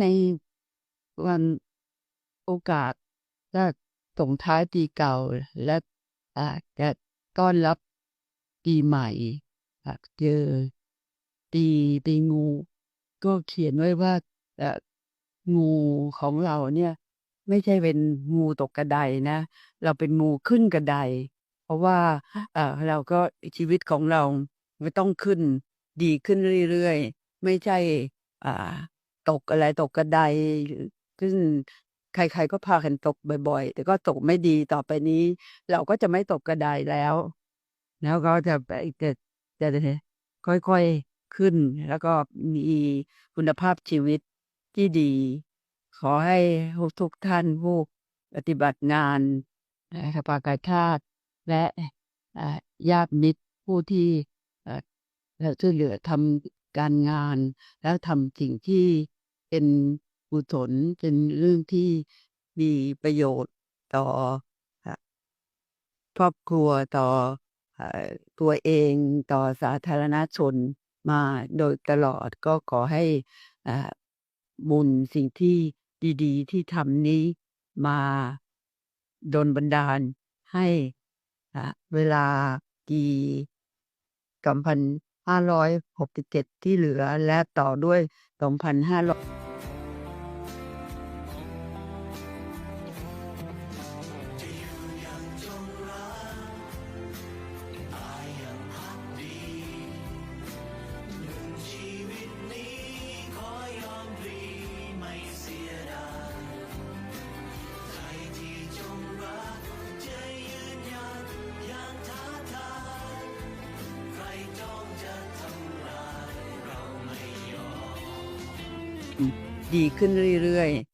ในวันโอกาสจะส่งท้ายปีเก่าและอ่าจะต้อนรับปีใหม่เจอปีปีงู ก็เขียนไว้ว่าอ่องูของเราเนี่ย ไม่ใช่เป็นงูตกกระไดนะ เราเป็นงูขึ้นกระได เพราะว่าเอ่อเราก็ชีวิตของเราไม่ต้องขึ้น ดีขึ้นเรื่อยๆ ไม่ใช่ อ่า ตกอะไรตกกระไดขึ้นใครๆก็พากันตกบ่อย ๆ แต่ก็ตกไม่ดีต่อไปนี้ เราก็จะไม่ตกกระไดแล้ว แล้วก็จะไปจะจะค่อยๆขึ้น แล้วก็มีคุณภาพชีวิตที่ดี ขอให้ทุกท่านผู้ปฏิบัติงานสภากาชาติและญาติมิตรผู้ที่ช่วยเหลือทำการงาน แล้วทำสิ่งที่ เป็นกุศลเป็นเรื่องที่มีประโยชน์ต่อครอบครัวต่อตัวเองต่อสาธารณชนมาโดยตลอดก็ขอให้อ่าบุญสิ่งที่ดี ๆ ที่ทำนี้มาดลบันดาลให้อ่าเวลาปี2567ที่เหลือและต่อด้วย2,500 ดีขึ้นเรื่อยๆ